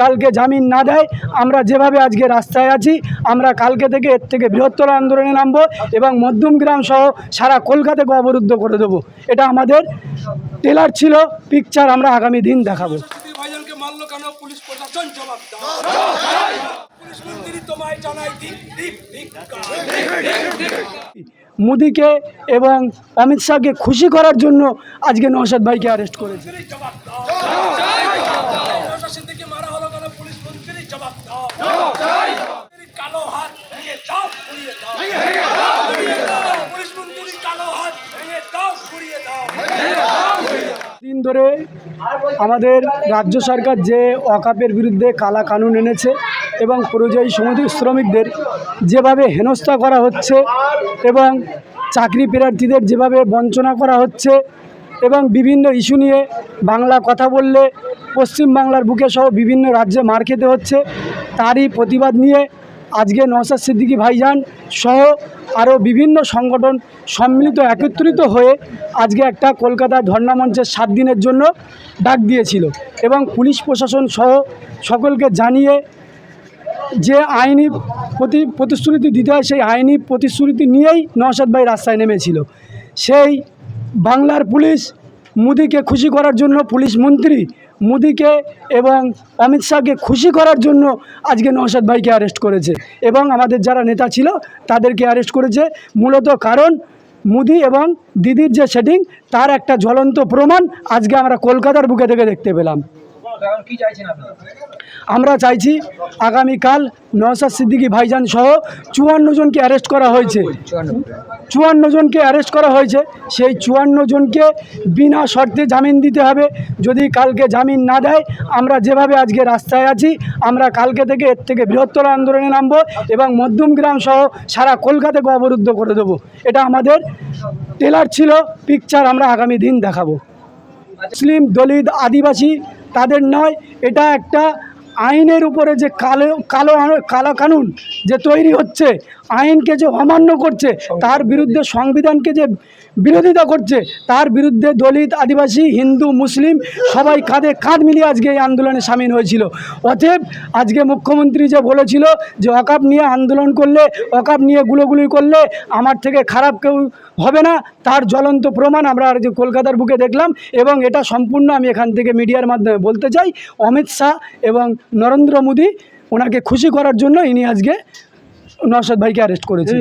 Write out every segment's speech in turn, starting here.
কালকে জামিন না দেয় আমরা যেভাবে আজকে রাস্তায় আছি আমরা কালকে থেকে এর থেকে বৃহত্তর আন্দোলনে নামবো এবং মধ্যমগ্রাম সহ সারা কলকাতাকে অবরুদ্ধ করে দেবো। এটা আমাদের টেলার ছিল পিকচার আমরা আগামী দিন দেখাবো। মোদিকে এবং অমিত শাহকে খুশি করার জন্য আজকে নওশাদ ভাইকে অ্যারেস্ট করেছে জবাব দাও প্রশাসন থেকে মারা হলো কেন পুলিশ মন্ত্রী জবাব দাও। কালো হাত ভেঙে দাও পুড়িয়ে দাও। পুলিশ মন্ত্রীর কালো হাত ভেঙে দাও পুড়িয়ে দাও। দিন ধরে আমাদের রাজ্য সরকার যে অকাপের বিরুদ্ধে কালা কানুন এনেছে এবং পরিযায়ী শ্রমিক শ্রমিকদের যেভাবে হেনস্থা করা হচ্ছে এবং চাকরি প্রার্থীদের যেভাবে বঞ্চনা করা হচ্ছে এবং বিভিন্ন ইস্যু নিয়ে বাংলা কথা বললে পশ্চিম বাংলার বুকে সহ বিভিন্ন রাজ্যে মার খেতে হচ্ছে। তারই প্রতিবাদ নিয়ে আজকে নওশাদ সিদ্দিকী ভাইজান সহ আরও বিভিন্ন সংগঠন সম্মিলিত একত্রিত হয়ে আজকে একটা কলকাতা ধর্ণা মঞ্চের সাত দিনের জন্য ডাক দিয়েছিল এবং পুলিশ প্রশাসন সহ সকলকে জানিয়ে যে আইনি প্রতি প্রতিশ্রুতি দিতে হয়, সেই আইনি প্রতিশ্রুতি নিয়েই নওশাদ ভাই রাস্তায় নেমেছিল। সেই বাংলার পুলিশ মোদিকে খুশি করার জন্য, পুলিশ মন্ত্রী মোদিকে এবং অমিত শাহকে খুশি করার জন্য আজকে নওশাদ ভাইকে অ্যারেস্ট করেছে। এবং আমাদের যারা নেতা ছিল, তাদেরকে অ্যারেস্ট করেছে। মূলত কারণ মোদি এবং দিদির যে সেটিং তার একটা জ্বলন্ত প্রমাণ আজকে আমরা কলকাতার বুকে থেকে দেখতে পেলাম। আমরা চাইছি আগামীকাল নওশাদ সিদ্দিকী ভাইজান সহ চুয়ান্ন জনকে অ্যারেস্ট করা হয়েছে। চুয়ান্ন জনকে অ্যারেস্ট করা হয়েছে। সেই চুয়ান্ন জনকে বিনা শর্তে জামিন দিতে হবে। যদি কালকে জামিন না দেয়, আমরা যেভাবে আজকে রাস্তায় আছি, আমরা কালকে থেকে এর থেকে বৃহত্তর আন্দোলনে নামবো এবং মধ্যমগ্রাম সহ সারা কলকাতাকে অবরুদ্ধ করে দেবো। এটা আমাদের টেলার ছিল পিকচার আমরা আগামী দিন দেখাবো। মুসলিম দলিত আদিবাসী তাদের নয়, এটা একটা আইনের উপরে যে কালো কালো কালো কানুন যে তৈরি হচ্ছে আইনকে যে অমান্য করছে, তার বিরুদ্ধে সংবিধানকে যে বিরোধিতা করছে, তার বিরুদ্ধে দলিত, আদিবাসী, হিন্দু, মুসলিম সবাই কাঁধে কাঁধ মিলিয়ে আজকে এই আন্দোলনে সামিল হয়েছিল। অতএব আজকে মুখ্যমন্ত্রী যে বলেছিল যে অকাপ নিয়ে আন্দোলন করলে, অকাপ নিয়ে গুলোগুলি করলে আমার থেকে খারাপ কেউ হবে না, তার জ্বলন্ত প্রমাণ আমরা আর যে কলকাতার বুকে দেখলাম এবং এটা সম্পূর্ণ আমি এখান থেকে মিডিয়ার মাধ্যমে বলতে চাই। অমিত শাহ এবং নরেন্দ্র মোদী ওনাকে খুশি করার জন্য ইনি আজকে নওশাদ ভাইকে অ্যারেস্ট করেছে।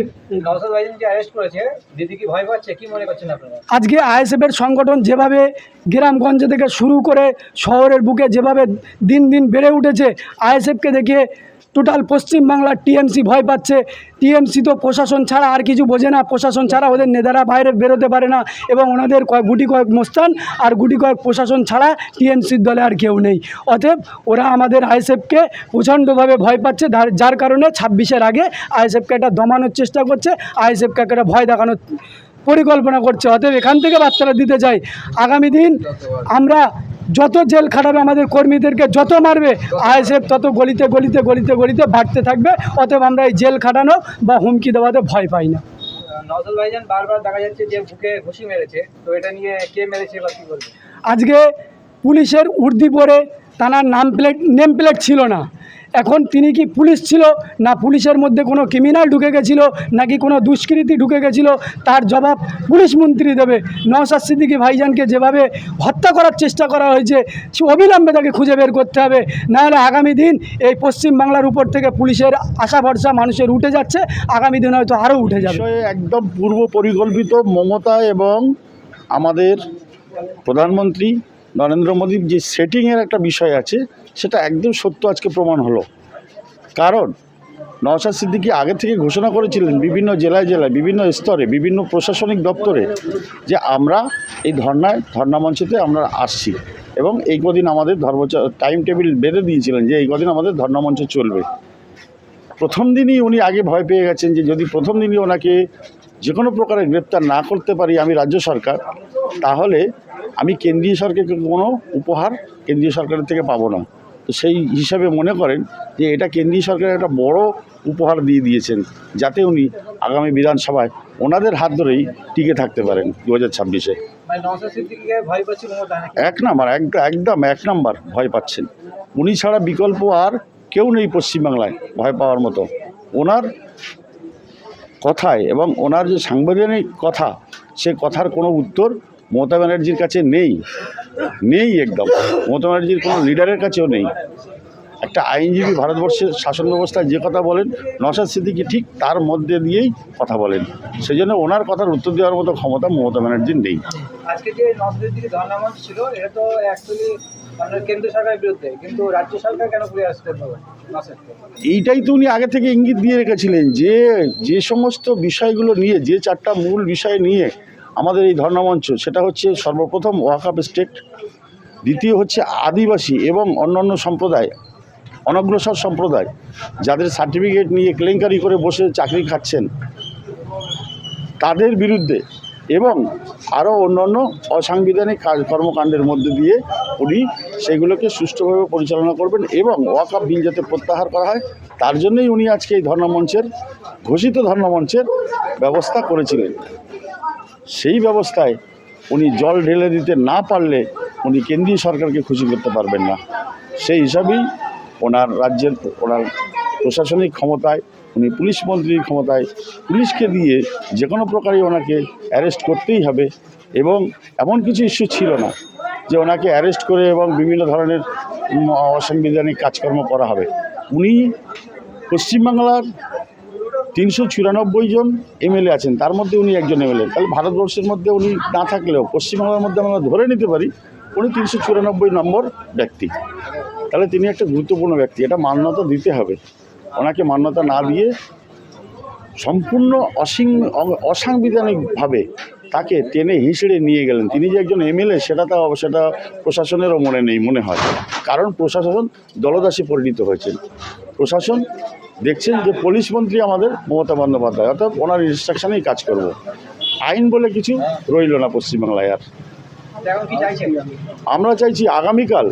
নওসাদ ভাইজানকে অ্যারেস্ট করেছে দিদি কি ভয় পাচ্ছে? কি মনে করছেন আপনারা? আজকে আইএসএফের সংগঠন যেভাবে গ্রামগঞ্জ থেকে শুরু করে শহরের বুকে যেভাবে দিন দিন বেড়ে উঠেছে আইএসএফকে দেখে টোটাল পশ্চিমবাংলার টিএমসি ভয় পাচ্ছে। টিএমসি তো প্রশাসন ছাড়া আর কিছু বোঝে না। প্রশাসন ছাড়া ওদের নেতারা বাইরে বেরোতে পারে না এবং ওনাদের কয়েক গুটি কয়েক মোস্তান আর গুটি কয়েক প্রশাসন ছাড়া টিএমসির দলে আর কেউ নেই। অতএব ওরা আমাদের আইএসএফকে প্রচণ্ডভাবে ভয় পাচ্ছে। যার- কারণে ছাব্বিশের আগে আইএসএফকে একটা দমানোর চেষ্টা করছে। আইএসএফকে একটা ভয় দেখানোর পরিকল্পনা করছে। অতএব এখান থেকে বার্তাটা দিতে চাই। আগামী দিন আমরা যত জেল খাটাবে আমাদের কর্মীদেরকে যত মারবে আইএসএফ তত গলিতে গলিতে গলিতে গলিতে ভাগতে থাকবে অতএব আমরা এই জেল খাটানো বা হুমকি দেওয়াতে ভয় পাই না। ভাইজান বারবার দেখা যাচ্ছে যে বুকে ঘুষি মেরেছে তো এটা নিয়ে কে মেরেছে বা কি বলবে? আজকে পুলিশের উর্দি পরে তানার নাম প্লেট নেম প্লেট ছিল না। এখন তিনি কি পুলিশ ছিল? না পুলিশের মধ্যে কোনো ক্রিমিনাল ঢুকে গেছিল? নাকি কোনো দুষ্কৃতি ঢুকে গেছিল? তার জবাব পুলিশ মন্ত্রী দেবে। নওশাদ সিদ্দিকী ভাইজানকে যেভাবে হত্যা করার চেষ্টা করা হয়েছে অবিলম্বে তাকে খুঁজে বের করতে হবে। নাহলে আগামী দিন এই পশ্চিম বাংলার উপর থেকে পুলিশের আশা ভরসা মানুষের উঠে যাচ্ছে। আগামী দিন হয়তো আরও উঠে যাবে। একদম পূর্ব পরিকল্পিত মমতা এবং আমাদের প্রধানমন্ত্রী নরেন্দ্র মোদীর যে সেটিংয়ের একটা বিষয় আছে, সেটা একদম সত্য আজকে প্রমাণ হলো। কারণ নওশাদ সিদ্দিকি আগে থেকে ঘোষণা করেছিলেন বিভিন্ন জেলায় জেলায়, বিভিন্ন স্তরে, বিভিন্ন প্রশাসনিক দপ্তরে যে আমরা এই ধর্নায়, ধর্না মঞ্চেতে আমরা আসছি এবং এই কদিন আমাদের ধর্ম টাইম টেবিল বেঁধে দিয়েছিলেন যে এই কদিন আমাদের ধর্না মঞ্চ চলবে। প্রথম দিনই উনি আগে ভয় পেয়ে গেছেন যে যদি প্রথম দিনই ওনাকে যে কোনো প্রকারে গ্রেপ্তার না করতে পারি আমি রাজ্য সরকার তাহলে আমি কেন্দ্রীয় সরকারকে কোনো উপহার কেন্দ্রীয় সরকারের থেকে পাবো না। তো সেই হিসাবে মনে করেন যে এটা কেন্দ্রীয় সরকারের একটা বড় উপহার দিয়ে দিয়েছেন যাতে উনি আগামী বিধানসভায় ওনাদের হাত ধরেই টিকে থাকতে পারেন দু হাজার ছাব্বিশে। এক নাম্বার এক একদম এক নাম্বার ভয় পাচ্ছেন। উনি ছাড়া বিকল্প আর কেউ নেই পশ্চিমবাংলায় ভয় পাওয়ার মতো। ওনার কথায় এবং ওনার যে সাংবিধানিক কথা সে কথার কোনো উত্তর মমতা ব্যানার্জির কাছে নেই। নেই একদম। মমতা ব্যানার্জির কোনো লিডারের কাছেও নেই। একটা আইনজীবী ভারতবর্ষের শাসন ব্যবস্থায় যে কথা বলেন নসাদ সিদ্দিকি ঠিক তার মধ্যে দিয়েই কথা বলেন। সেই জন্য ওনার কথার উত্তর দেওয়ার মতো ক্ষমতা মমতা ব্যানার্জির নেই। আজকে যে নওশাদ সিদ্দিকি ধর্ণা মঞ্চ ছিল এটা তো কেন্দ্র সরকারের বিরুদ্ধে কিন্তু রাজ্য সরকার কেন ঘুরে আসতে এইটাই তো উনি আগে থেকে ইঙ্গিত দিয়ে রেখেছিলেন যে যে সমস্ত বিষয়গুলো নিয়ে যে চারটা মূল বিষয় নিয়ে আমাদের এই ধর্ণামঞ্চ, সেটা হচ্ছে সর্বপ্রথম ওয়াকাপ স্টেট, দ্বিতীয় হচ্ছে আদিবাসী এবং অন্যান্য সম্প্রদায়, অনগ্রসর সম্প্রদায়, যাদের সার্টিফিকেট নিয়ে কেলেঙ্কারি করে বসে চাকরি খাচ্ছেন। তাদের বিরুদ্ধে এবং আরও অন্যান্য অসাংবিধানিক কর্মকাণ্ডের মধ্যে দিয়ে উনি সেগুলোকে সুষ্ঠুভাবে পরিচালনা করবেন এবং ওয়াকাপ বিল যাতে প্রত্যাহার করা হয়, তার জন্যই উনি আজকে এই ধর্ণামঞ্চের, ঘোষিত ধর্ণামঞ্চের ব্যবস্থা করেছিলেন। সেই ব্যবস্থায় উনি জল ঢেলে দিতে না পারলে উনি কেন্দ্রীয় সরকারকে খুশি করতে পারবেন না। সেই হিসাবেই ওনার রাজ্যের ওনার প্রশাসনিক ক্ষমতায়, উনি পুলিশ মন্ত্রীর ক্ষমতায় পুলিশকে দিয়ে যে কোনো প্রকারে ওনাকে অ্যারেস্ট করতেই হবে এবং এমন কিছু ইস্যু ছিল না যে ওনাকে অ্যারেস্ট করে এবং বিভিন্ন ধরনের অসাংবিধানিক কাজকর্ম করা হবে। উনি পশ্চিমবাংলার তিনশো চুরানব্বই জন এমএলএ আছেন, তার মধ্যে উনি একজন এমএলএ। তাহলে ভারতবর্ষের মধ্যে উনি না থাকলেও, পশ্চিমবঙ্গের মধ্যে আমরা ধরে নিতে পারি, উনি তিনশো চুরানব্বই নম্বর ব্যক্তি। তাহলে তিনি একটা গুরুত্বপূর্ণ ব্যক্তি, এটা মান্যতা দিতে হবে। ওনাকে মান্যতা না দিয়ে সম্পূর্ণ অসিং অসাংবিধানিকভাবে তাকে টেনে হিঁচড়ে নিয়ে গেলেন। তিনি যে একজন এমএলএ, সেটা তো সেটা প্রশাসনেরও মনে নেই, মনে হয়। কারণ প্রশাসন দলদাসী পরিণত হয়েছেন। প্রশাসন দেখছেন যে পুলিশ মন্ত্রী আমাদের মমতা বন্দ্যোপাধ্যায়, অর্থাৎ ওনার ইনস্ট্রাকশনেই কাজ করব। আইন বলে কিছু রইল না পশ্চিমবাংলায় আর। আমরা চাইছি আগামীকাল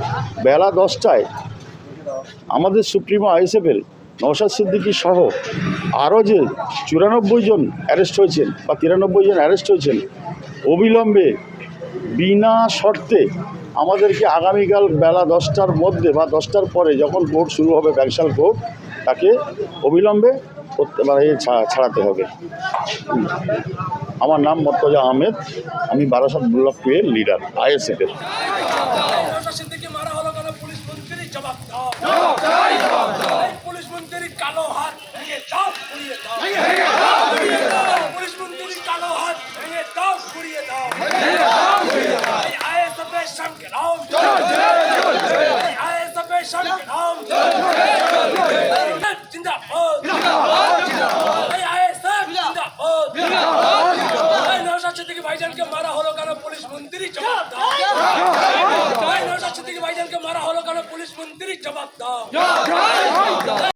বেলা দশটায় আমাদের সুপ্রিমো আইএসএফের নওশাদ সিদ্দিকী সহ আরও যে চুরানব্বই জন অ্যারেস্ট হয়েছেন বা তিরানব্বই জন অ্যারেস্ট হয়েছেন, অবিলম্বে বিনা শর্তে আমাদেরকে আগামীকাল বেলা দশটার মধ্যে বা দশটার পরে যখন কোর্ট শুরু হবে ব্যাংশাল কোর্ট তাকে অবিলম্বে মানে ছাড়াতে হবে। আমার নাম মর্তজা আহমেদ, আমি বারাসাত ব্লক পেয়ের লিডার আইএসএফের